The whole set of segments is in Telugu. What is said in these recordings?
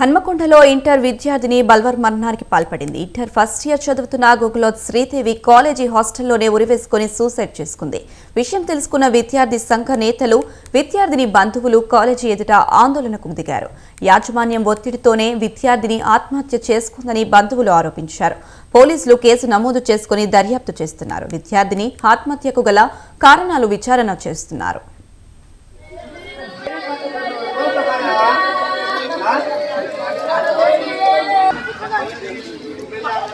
హన్మకొండలో ఇంటర్ విద్యార్థిని బల్వర్ మరణానికి పాల్పడింది. ఇంటర్ ఫస్ట్ ఇయర్ చదువుతున్న గోకులోత్ శ్రీదేవి కాలేజీ హాస్టల్లోనే ఉరివేసుకుని సూసైడ్ చేసుకుంది. విషయం తెలుసుకున్న విద్యార్థి సంఘ నేతలు విద్యార్థిని బంధువులు కాలేజీ ఎదుట ఆందోళనకు దిగారు. యాజమాన్యం ఒత్తిడితోనే విద్యార్థిని ఆత్మహత్య చేసుకుందని బంధువులు ఆరోపించారు. పోలీసులు కేసు నమోదు చేసుకుని దర్యాప్తు చేస్తున్నారు. విద్యార్థిని ఆత్మహత్యకు గల కారణాలు విచారణ చేస్తున్నారు.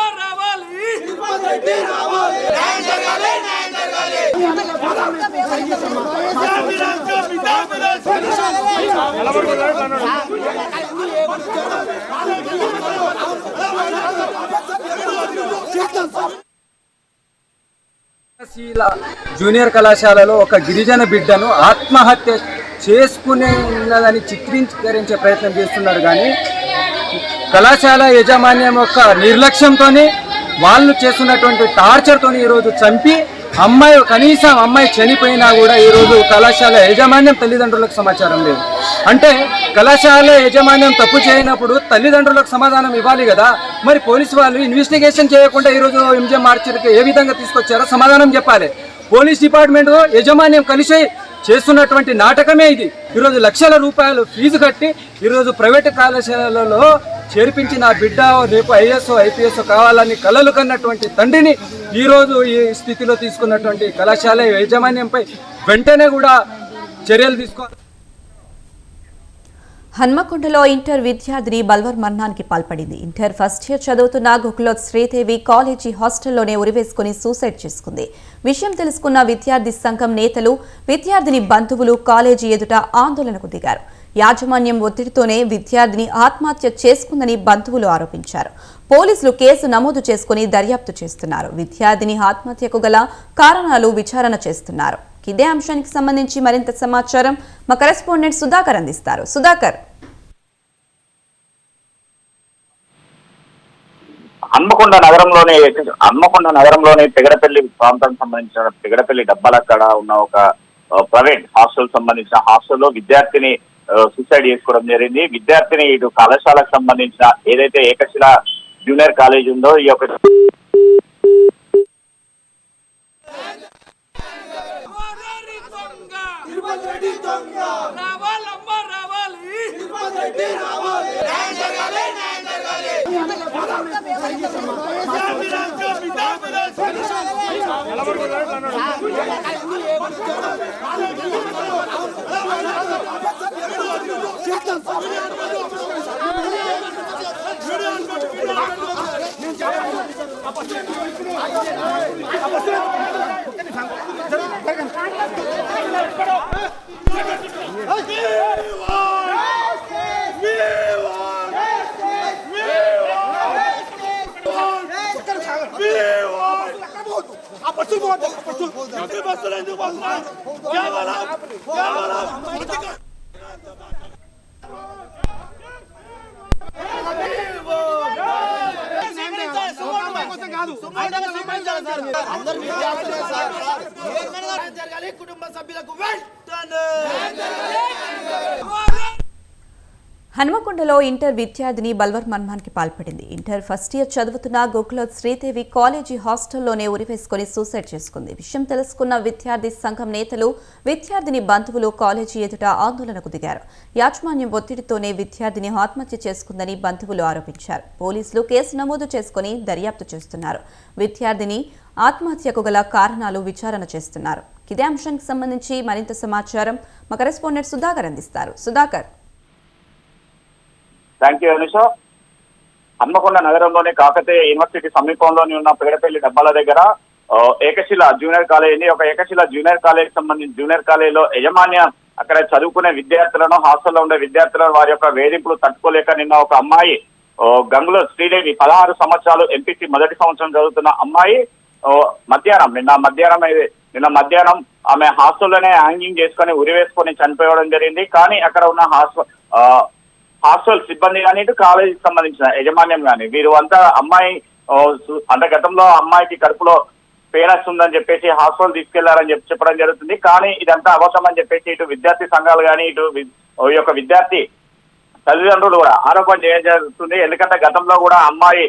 రావాలి శీల జూనియర్ కళాశాలలో ఒక గిరిజన బిడ్డను ఆత్మహత్య చేసుకునే ఉన్నదని చిత్రీకరించే ప్రయత్నం చేస్తున్నారు కానీ కళాశాల యాజమాన్యం యొక్క నిర్లక్ష్యంతోనే వాళ్ళు చేస్తున్నటువంటి టార్చర్తో ఈరోజు చంపి అమ్మాయి కనీసం అమ్మాయి చనిపోయినా కూడా ఈరోజు కళాశాల యాజమాన్యం తల్లిదండ్రులకు సమాచారం లేదు. అంటే కళాశాల యాజమాన్యం తప్పు చేయనప్పుడు తల్లిదండ్రులకు సమాధానం ఇవ్వాలి కదా? మరి పోలీసు వాళ్ళు ఇన్వెస్టిగేషన్ చేయకుండా ఈరోజు ఎంజిఎం మార్చర్కి ఏ విధంగా తీసుకొచ్చారో సమాధానం చెప్పాలి. పోలీస్ డిపార్ట్మెంట్ యాజమాన్యం కలిసి చేస్తున్నటువంటి నాటకమే ఇది. ఈరోజు లక్షల రూపాయలు ఫీజు కట్టి ఈరోజు ప్రైవేట్ కళాశాలలో చేర్పించి నా బిడ్డ రేపు ఐఎస్ ఐపీఎస్ కావాలని కలలు కన్నటువంటి తండ్రిని ఈరోజు ఈ స్థితిలో తీసుకున్నటువంటి కళాశాల యాజమాన్యంపై వెంటనే కూడా చర్యలు తీసుకోవాలి హన్మకొండలో ఇంటర్ విద్యార్థిని బల్వర్ మరణానికి పాల్పడింది. ఇంటర్ ఫస్ట్ ఇయర్ చదువుతున్న గోకులోత్ శ్రీదేవి కాలేజీ హాస్టల్లోనే ఉరివేసుకుని సూసైడ్ చేసుకుంది. విషయం తెలుసుకున్న విద్యార్థి సంఘం నేతలు విద్యార్థిని బంధువులు కాలేజీ ఎదుట ఆందోళనకు దిగారు. యాజమాన్యం ఒత్తిడితోనే విద్యార్థిని ఆత్మహత్య చేసుకుందని బంధువులు ఆరోపించారు. పోలీసులు కేసు నమోదు చేసుకుని దర్యాప్తు చేస్తున్నారు. విద్యార్థిని ఆత్మహత్యకు గల కారణాలు విచారణ చేస్తున్నారు. ఇదే అంశానికి సంబంధించి మరింత సమాచారం మా కరెస్పాండెంట్ సుధాకర్ అందిస్తారు. సుధాకర్. హన్మకొండ నగరంలోని హన్మకొండ నగరంలోని పెగడపల్లి ప్రాంతానికి సంబంధించిన పెగడపల్లి డబ్బాలక్కడ ఉన్న ఒక ప్రైవేట్ హాస్టల్ సంబంధించిన హాస్టల్లో విద్యార్థిని సూసైడ్ చేసుకోవడం జరిగింది. విద్యార్థిని ఇటు కళాశాలకు సంబంధించిన ఏదైతే ఏకశిల జూనియర్ కాలేజ్ ఉందో ఈ యొక్క ఓడేరి దొంగ. రావాలమ్మ రావాలి. బస్సులు కుటుంబ సభ్యులకు వెంటనే హనుమకొండలో ఇంటర్ విద్యార్థిని బల్వర్ మన్మాన్కి పాల్పడింది. ఇంటర్ ఫస్ట్ ఇయర్ చదువుతున్న గోకులోత్ శ్రీదేవి కాలేజీ హాస్టల్లోనే ఉరివేసుకుని సూసైడ్ చేసుకుంది. విషయం తెలుసుకున్న విద్యార్థి సంఘం నేతలు విద్యార్థిని బంధువులు కాలేజీ ఎదుట ఆందోళనకు దిగారు. యాజమాన్యం ఒత్తిడితోనే విద్యార్థిని ఆత్మహత్య చేసుకుందని బంధువులు ఆరోపించారు. పోలీసులు కేసు నమోదు చేసుకుని దర్యాప్తు చేస్తున్నారు. విద్యార్థిని ఆత్మహత్యకు గల కారణాలు విచారణ చేస్తున్నారు. ఇదే అంశానికి సంబంధించి మరింత సమాచారం మా కరెస్పాండెంట్ సుధాకర్ అందిస్తారు. సుధాకర్. థ్యాంక్ యూ అనుష హన్మకొండ నగరంలోని కాకతీయ యూనివర్సిటీ సమీపంలోని ఉన్న పేడపల్లి డబ్బాల దగ్గర ఏకశిల జూనియర్ కాలేజీని ఒక ఏకశిల జూనియర్ కాలేజ్ సంబంధించి జూనియర్ కాలేజీలో యజమాన్యం అక్కడ చదువుకునే విద్యార్థులను హాస్టల్లో ఉండే విద్యార్థులను వారి యొక్క వేధింపులు తట్టుకోలేక నిన్న ఒక అమ్మాయి ఓ, గంగుల శ్రీదేవి పదహారు సంవత్సరాలు ఎంపీసీ మొదటి సంవత్సరం చదువుతున్న అమ్మాయి మధ్యాహ్నం నిన్న మధ్యాహ్నం ఇది- నిన్న మధ్యాహ్నం ఆమె హాస్టల్లోనే హ్యాంగింగ్ చేసుకొని ఉరివేసుకొని చనిపోవడం జరిగింది. కానీ అక్కడ ఉన్న హాస్టల్ హాస్టల్ సిబ్బంది కానీ ఇటు కాలేజీకి సంబంధించిన యజమాన్యం కానీ వీరు అంతా అమ్మాయి అంటే గతంలో అమ్మాయికి కడుపులో పేనస్ ఉందని చెప్పేసి హాస్టల్ తీసుకెళ్ళారని చెప్పి చెప్పడం జరుగుతుంది. కానీ ఇదంతా అవసరం అని చెప్పేసి ఇటు విద్యార్థి సంఘాలు కానీ ఇటు ఈ యొక్క విద్యార్థి తల్లిదండ్రులు కూడా ఆరోపణ చేయడం జరుగుతుంది. ఎందుకంటే గతంలో కూడా అమ్మాయి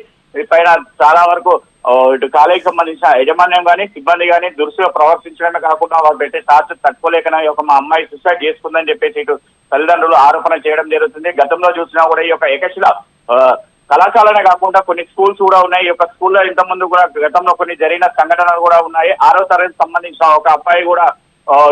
పైన చాలా వరకు ఇటు కాలేజీకి సంబంధించిన యజమాన్యం కానీ సిబ్బంది కానీ దురుసుగా ప్రవర్తించడమే కాకుండా వారు పెట్టే టార్చర్ తట్టుకోలేకనే ఒక మా అమ్మాయి సూసైడ్ చేసుకుందని చెప్పేసి ఇటు తల్లిదండ్రులు ఆరోపణ చేయడం జరుగుతుంది. గతంలో చూసినా కూడా ఈ యొక్క ఏకశిల కళాశాలనే కాకుండా కొన్ని స్కూల్స్ కూడా ఉన్నాయి. ఈ యొక్క స్కూల్లో ఇంతకుముందు కూడా గతంలో కొన్ని జరిగిన సంఘటనలు కూడా ఉన్నాయి. ఆరో తరగతి సంబంధించిన ఒక అబ్బాయి కూడా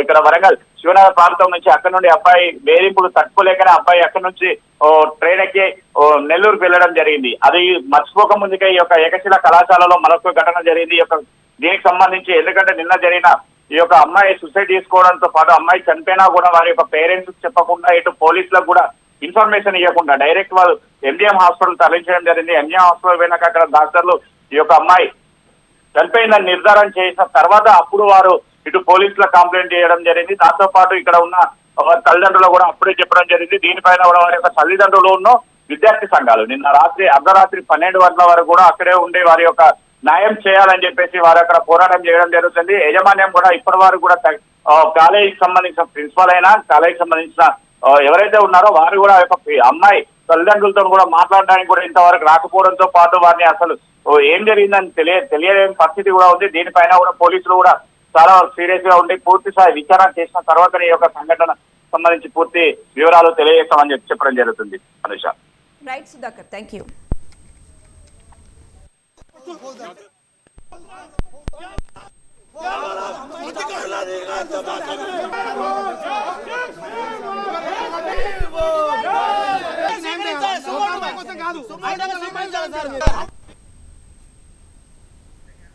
ఇక్కడ వరంగల్ శివనగర్ ప్రాంతం నుంచి అక్కడ నుండి అబ్బాయి వేధింపులు తట్టుకోలేకనే అబ్బాయి అక్కడ నుంచి ఓ, ట్రైన్ ఎక్కి ఓ, నెల్లూరుకు వెళ్ళడం జరిగింది. అది మర్చిపోక ముందుకే ఈ యొక్క ఏకశిల కళాశాలలో మరొక ఘటన జరిగింది. ఈ యొక్క దీనికి సంబంధించి ఎందుకంటే నిన్న జరిగిన ఈ యొక్క అమ్మాయి సూసైడ్ చేసుకోవడంతో పాటు అమ్మాయి చనిపోయినా కూడా వారి యొక్క పేరెంట్స్ చెప్పకుండా ఇటు పోలీసులకు కూడా ఇన్ఫర్మేషన్ ఇవ్వకుండా డైరెక్ట్ వాళ్ళు ఎంజిఎం హాస్పిటల్ తరలించడం జరిగింది. ఎంజీఎం హాస్పిటల్ పోయినాక అక్కడ డాక్టర్లు ఈ యొక్క అమ్మాయి చనిపోయిందని నిర్ధారణ చేసిన తర్వాత అప్పుడు వారు ఇటు పోలీసుల కంప్లైంట్ చేయడం జరిగింది. దాంతో పాటు ఇక్కడ ఉన్న వారి తల్లిదండ్రులు కూడా అప్పుడే చెప్పడం జరిగింది. దీనిపైన కూడా వారి యొక్క తల్లిదండ్రులు ఉన్న విద్యార్థి సంఘాలు. నిన్న రాత్రి అర్ధరాత్రి పన్నెండు గంటల వరకు కూడా అక్కడే ఉండి వారి యొక్క న్యాయం చేయాలని చెప్పేసి వారు అక్కడ పోరాటం చేయడం జరుగుతుంది. యాజమాన్యం కూడా ఇప్పటి వరకు కూడా కాలేజీకి సంబంధించిన ప్రిన్సిపల్ అయినా కాలేజీకి సంబంధించిన ఎవరైతే ఉన్నారో వారు కూడా యొక్క అమ్మాయి తల్లిదండ్రులతో కూడా మాట్లాడడానికి కూడా ఇంతవరకు రాకపోవడంతో పాటు వారిని అసలు ఏం జరిగిందని తెలియ తెలియలేని పరిస్థితి కూడా ఉంది. దీనిపైన కూడా పోలీసులు కూడా చాలా సీరియస్గా ఉండి పూర్తి స్థాయి విచారణ చేసిన తర్వాత ఈ యొక్క సంఘటన సంబంధించి పూర్తి వివరాలు తెలియజేస్తామని చెప్పి చెప్పడం జరుగుతుంది Anusha right Sudhakar thank you కాదు